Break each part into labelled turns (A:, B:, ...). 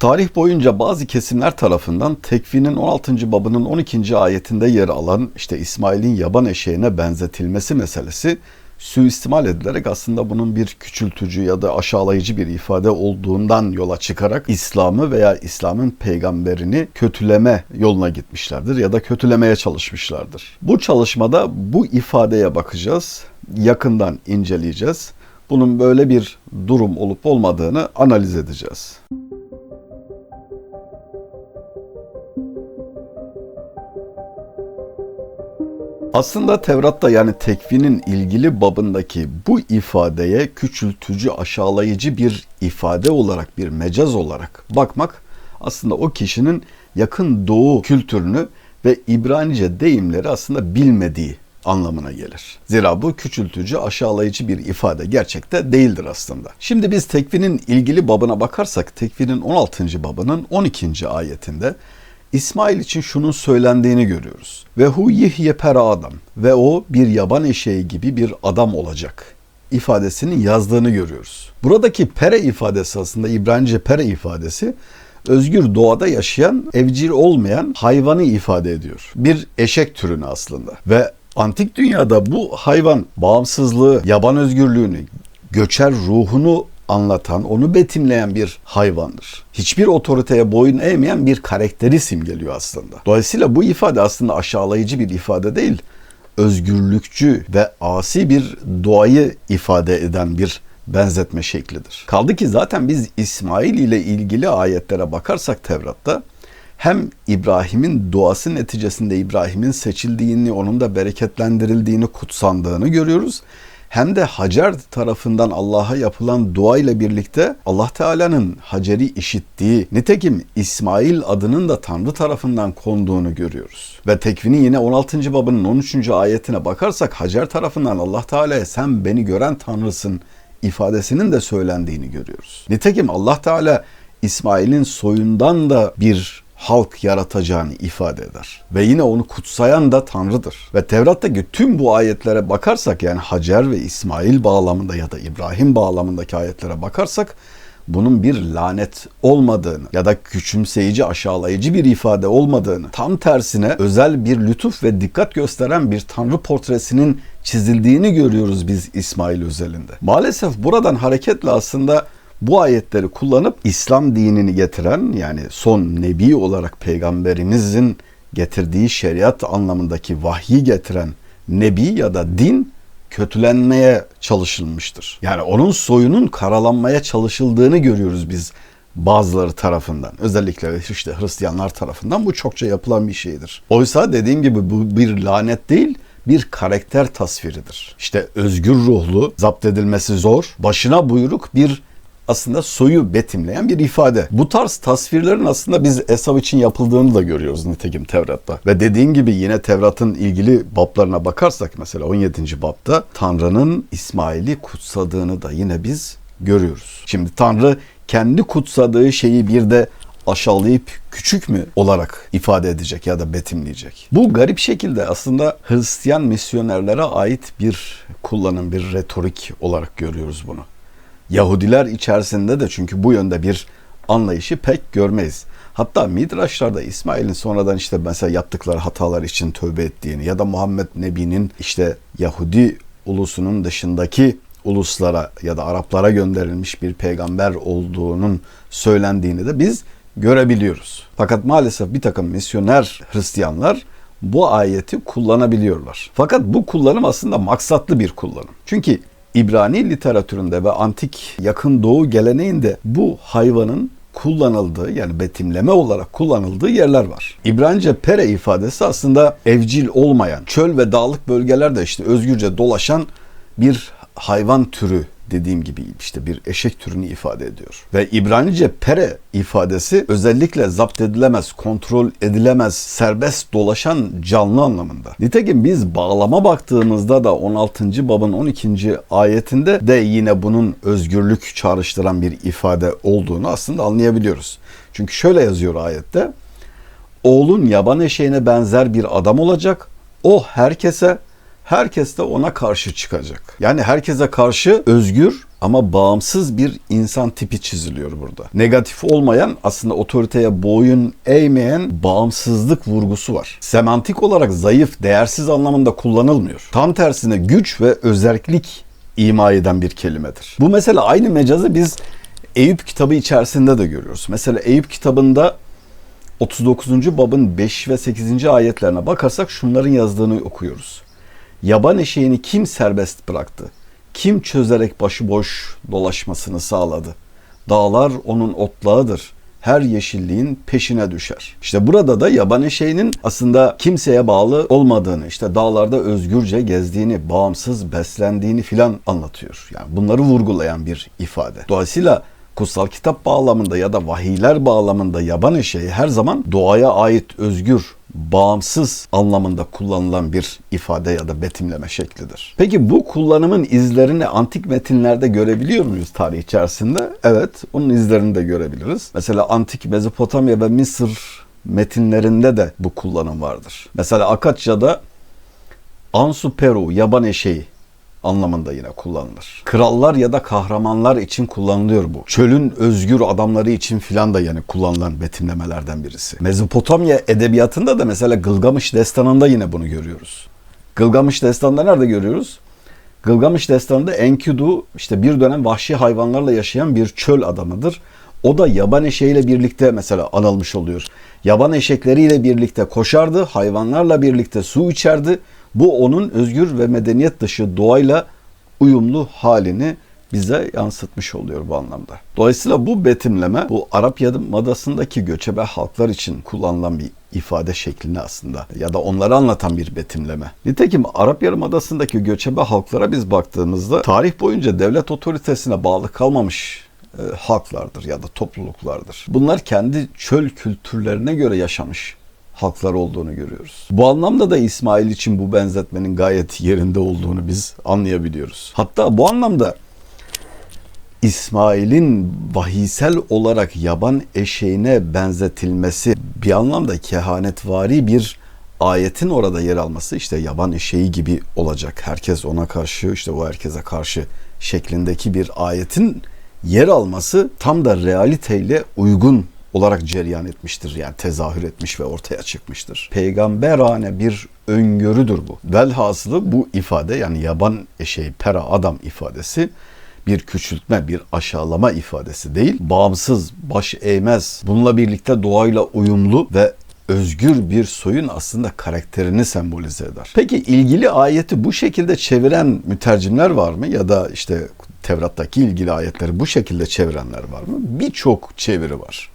A: Tarih boyunca bazı kesimler tarafından tekvinin 16. babının 12. ayetinde yer alan işte İsmail'in yaban eşeğine benzetilmesi meselesi suistimal edilerek aslında bunun bir küçültücü ya da aşağılayıcı bir ifade olduğundan yola çıkarak İslam'ı veya İslam'ın peygamberini kötüleme yoluna gitmişlerdir ya da kötülemeye çalışmışlardır. Bu çalışmada bu ifadeye bakacağız, yakından inceleyeceğiz. Bunun böyle bir durum olup olmadığını analiz edeceğiz. Aslında Tevrat'ta yani tekvinin ilgili babındaki bu ifadeye küçültücü, aşağılayıcı bir ifade olarak, bir mecaz olarak bakmak aslında o kişinin yakın doğu kültürünü ve İbranice deyimleri aslında bilmediği anlamına gelir. Zira bu küçültücü, aşağılayıcı bir ifade gerçekte değildir aslında. Şimdi biz tekvinin ilgili babına bakarsak tekvinin 16. babının 12. ayetinde İsmail için şunun söylendiğini görüyoruz. Ve hu yihye pera adam ve o bir yaban eşeği gibi bir adam olacak ifadesinin yazdığını görüyoruz. Buradaki pere ifadesi aslında İbranice pere ifadesi özgür doğada yaşayan, evcil olmayan hayvanı ifade ediyor. Bir eşek türünü aslında. Ve antik dünyada bu hayvan bağımsızlığı, yaban özgürlüğünü, göçer ruhunu anlatan, onu betimleyen bir hayvandır. Hiçbir otoriteye boyun eğmeyen bir karakteri simgeliyor aslında. Dolayısıyla bu ifade aslında aşağılayıcı bir ifade değil, özgürlükçü ve asi bir doğayı ifade eden bir benzetme şeklidir. Kaldı ki zaten biz İsmail ile ilgili ayetlere bakarsak Tevrat'ta hem İbrahim'in duası neticesinde İbrahim'in seçildiğini, onun da bereketlendirildiğini, kutsandığını görüyoruz hem de Hacer tarafından Allah'a yapılan dua ile birlikte Allah Teala'nın Hacer'i işittiği, nitekim İsmail adının da Tanrı tarafından konduğunu görüyoruz. Ve tekvini yine 16. babının 13. ayetine bakarsak Hacer tarafından Allah Teala'ya sen beni gören Tanrısın ifadesinin de söylendiğini görüyoruz. Nitekim Allah Teala İsmail'in soyundan da bir halk yaratacağını ifade eder. Ve yine onu kutsayan da Tanrı'dır. Ve Tevrat'taki tüm bu ayetlere bakarsak yani Hacer ve İsmail bağlamında ya da İbrahim bağlamındaki ayetlere bakarsak bunun bir lanet olmadığını ya da küçümseyici, aşağılayıcı bir ifade olmadığını, tam tersine özel bir lütuf ve dikkat gösteren bir tanrı portresinin çizildiğini görüyoruz biz İsmail özelinde. Maalesef buradan hareketle aslında bu ayetleri kullanıp İslam dinini getiren yani son nebi olarak peygamberimizin getirdiği şeriat anlamındaki vahyi getiren nebi ya da din kötülenmeye çalışılmıştır. Yani onun soyunun karalanmaya çalışıldığını görüyoruz biz bazıları tarafından. Özellikle işte Hristiyanlar tarafından bu çokça yapılan bir şeydir. Oysa dediğim gibi bu bir lanet değil, bir karakter tasviridir. İşte özgür ruhlu, zapt edilmesi zor, başına buyruk bir aslında soyu betimleyen bir ifade. Bu tarz tasvirlerin aslında biz Esav için yapıldığını da görüyoruz nitekim Tevrat'ta. Ve dediğin gibi yine Tevrat'ın ilgili bablarına bakarsak mesela 17. babda Tanrı'nın İsmail'i kutsadığını da yine biz görüyoruz. Şimdi Tanrı kendi kutsadığı şeyi bir de aşağılayıp küçük mü olarak ifade edecek ya da betimleyecek. Bu garip şekilde aslında Hristiyan misyonerlere ait bir kullanım, bir retorik olarak görüyoruz bunu. Yahudiler içerisinde de çünkü bu yönde bir anlayışı pek görmeyiz. Hatta Midraşlarda İsmail'in sonradan işte mesela yaptıkları hatalar için tövbe ettiğini ya da Muhammed Nebi'nin işte Yahudi ulusunun dışındaki uluslara ya da Araplara gönderilmiş bir peygamber olduğunun söylendiğini de biz görebiliyoruz. Fakat maalesef bir takım misyoner Hristiyanlar bu ayeti kullanabiliyorlar. Fakat bu kullanım aslında maksatlı bir kullanım. Çünkü İbrani literatüründe ve antik yakın doğu geleneğinde bu hayvanın kullanıldığı yani betimleme olarak kullanıldığı yerler var. İbranice pere ifadesi aslında evcil olmayan, çöl ve dağlık bölgelerde işte özgürce dolaşan bir hayvan türü dediğim gibi işte bir eşek türünü ifade ediyor. Ve İbranice pere ifadesi özellikle zapt edilemez, kontrol edilemez, serbest dolaşan canlı anlamında. Nitekim biz bağlama baktığımızda da 16. babın 12. ayetinde de yine bunun özgürlük çağrıştıran bir ifade olduğunu aslında anlayabiliyoruz. Çünkü şöyle yazıyor ayette. Oğlun yaban eşeğine benzer bir adam olacak. O herkese herkes de ona karşı çıkacak. Yani herkese karşı özgür ama bağımsız bir insan tipi çiziliyor burada. Negatif olmayan aslında otoriteye boyun eğmeyen bağımsızlık vurgusu var. Semantik olarak zayıf, değersiz anlamında kullanılmıyor. Tam tersine güç ve özellik ima eden bir kelimedir. Bu mesela aynı mecazı biz Eyüp kitabı içerisinde de görüyoruz. Mesela Eyüp kitabında 39. babın 5 ve 8. ayetlerine bakarsak şunların yazdığını okuyoruz. Yaban eşeğini kim serbest bıraktı? Kim çözerek başıboş dolaşmasını sağladı? Dağlar onun otlağıdır. Her yeşilliğin peşine düşer. İşte burada da yaban eşeğinin aslında kimseye bağlı olmadığını, işte dağlarda özgürce gezdiğini, bağımsız beslendiğini filan anlatıyor. Yani bunları vurgulayan bir ifade. Dolayısıyla kutsal kitap bağlamında ya da vahiyler bağlamında yaban eşeği her zaman doğaya ait özgür, bağımsız anlamında kullanılan bir ifade ya da betimleme şeklidir. Peki bu kullanımın izlerini antik metinlerde görebiliyor muyuz tarih içerisinde? Evet, onun izlerini de görebiliriz. Mesela antik Mezopotamya ve Mısır metinlerinde de bu kullanım vardır. Mesela Akatya'da Ansu Peru, yaban eşeği anlamında yine kullanılır. Krallar ya da kahramanlar için kullanılıyor bu. Çölün özgür adamları için filan da yani kullanılan betimlemelerden birisi. Mezopotamya edebiyatında da mesela Gılgamış destanında yine bunu görüyoruz. Gılgamış destanında nerede görüyoruz? Gılgamış destanında Enkidu işte bir dönem vahşi hayvanlarla yaşayan bir çöl adamıdır. O da yaban eşeğiyle birlikte mesela anılmış oluyor. Yaban eşekleriyle birlikte koşardı, hayvanlarla birlikte su içerdi bu onun özgür ve medeniyet dışı doğayla uyumlu halini bize yansıtmış oluyor bu anlamda. Dolayısıyla bu betimleme bu Arap Yarımadası'ndaki göçebe halklar için kullanılan bir ifade şeklini aslında ya da onları anlatan bir betimleme. Nitekim Arap Yarımadası'ndaki göçebe halklara biz baktığımızda tarih boyunca devlet otoritesine bağlı kalmamış e, halklardır ya da topluluklardır. Bunlar kendi çöl kültürlerine göre yaşamış halklar olduğunu görüyoruz. Bu anlamda da İsmail için bu benzetmenin gayet yerinde olduğunu biz anlayabiliyoruz. Hatta bu anlamda İsmail'in vahiysel olarak yaban eşeğine benzetilmesi bir anlamda kehanetvari bir ayetin orada yer alması işte yaban eşeği gibi olacak. Herkes ona karşı işte o herkese karşı şeklindeki bir ayetin yer alması tam da realiteyle uygun olarak cereyan etmiştir. Yani tezahür etmiş ve ortaya çıkmıştır. Peygamberane bir öngörüdür bu. Velhasılı bu ifade yani yaban eşeği pera adam ifadesi bir küçültme, bir aşağılama ifadesi değil. Bağımsız, baş eğmez, bununla birlikte doğayla uyumlu ve özgür bir soyun aslında karakterini sembolize eder. Peki ilgili ayeti bu şekilde çeviren mütercimler var mı? Ya da işte Tevrat'taki ilgili ayetleri bu şekilde çevirenler var mı? Birçok çeviri var.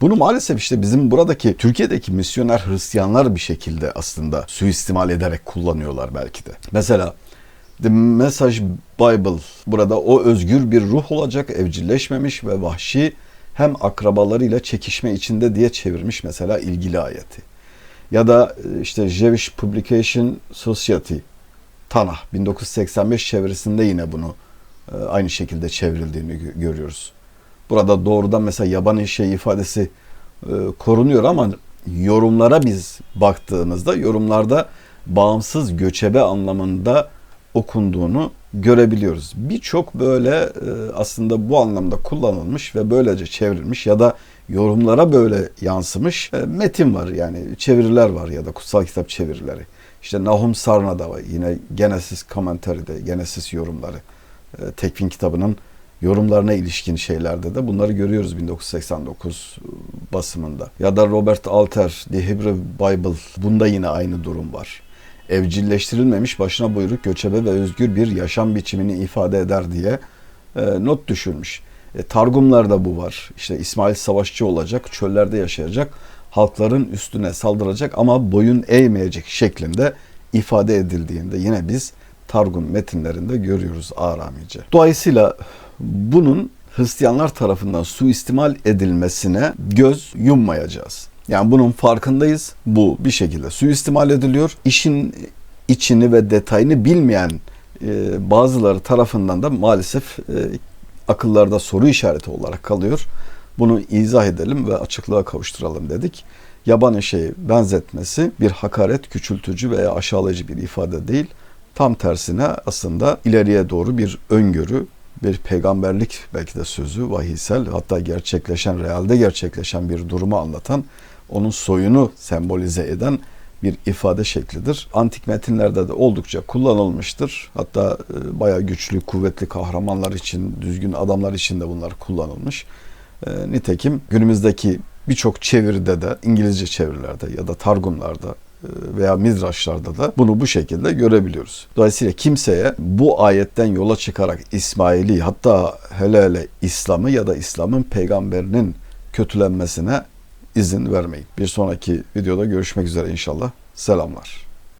A: Bunu maalesef işte bizim buradaki Türkiye'deki misyoner Hristiyanlar bir şekilde aslında suistimal ederek kullanıyorlar belki de. Mesela The Message Bible burada o özgür bir ruh olacak, evcilleşmemiş ve vahşi hem akrabalarıyla çekişme içinde diye çevirmiş mesela ilgili ayeti. Ya da e, işte Jewish Publication Society Tanah 1985 çevirisinde yine bunu e, aynı şekilde çevrildiğini görüyoruz. Burada doğrudan mesela yaban eşeği ifadesi e, korunuyor ama yorumlara biz baktığımızda yorumlarda bağımsız göçebe anlamında okunduğunu görebiliyoruz. Birçok böyle e, aslında bu anlamda kullanılmış ve böylece çevrilmiş ya da yorumlara böyle yansımış e, metin var yani çeviriler var ya da kutsal kitap çevirileri. İşte Nahum Sarna'da var yine Genesis Commentary'de Genesis yorumları e, Tekvin kitabının yorumlarına ilişkin şeylerde de bunları görüyoruz 1989 basımında. Ya da Robert Alter, The Hebrew Bible bunda yine aynı durum var. Evcilleştirilmemiş başına buyruk göçebe ve özgür bir yaşam biçimini ifade eder diye e, not düşürmüş. E, Targumlarda bu var. İşte İsmail savaşçı olacak, çöllerde yaşayacak, halkların üstüne saldıracak ama boyun eğmeyecek şeklinde ifade edildiğinde yine biz Targum metinlerinde görüyoruz Aramice. Dolayısıyla bunun Hristiyanlar tarafından suistimal edilmesine göz yummayacağız. Yani bunun farkındayız. Bu bir şekilde suistimal ediliyor. İşin içini ve detayını bilmeyen e, bazıları tarafından da maalesef e, akıllarda soru işareti olarak kalıyor. Bunu izah edelim ve açıklığa kavuşturalım dedik. Yaban eşeği benzetmesi bir hakaret, küçültücü veya aşağılayıcı bir ifade değil. Tam tersine aslında ileriye doğru bir öngörü, bir peygamberlik belki de sözü vahiysel hatta gerçekleşen realde gerçekleşen bir durumu anlatan onun soyunu sembolize eden bir ifade şeklidir. Antik metinlerde de oldukça kullanılmıştır. Hatta e, bayağı güçlü, kuvvetli kahramanlar için, düzgün adamlar için de bunlar kullanılmış. E, nitekim günümüzdeki birçok çeviride de İngilizce çevirilerde ya da targumlarda veya midraşlarda da bunu bu şekilde görebiliyoruz. Dolayısıyla kimseye bu ayetten yola çıkarak İsmail'i hatta hele hele İslam'ı ya da İslam'ın peygamberinin kötülenmesine izin vermeyin. Bir sonraki videoda görüşmek üzere inşallah. Selamlar.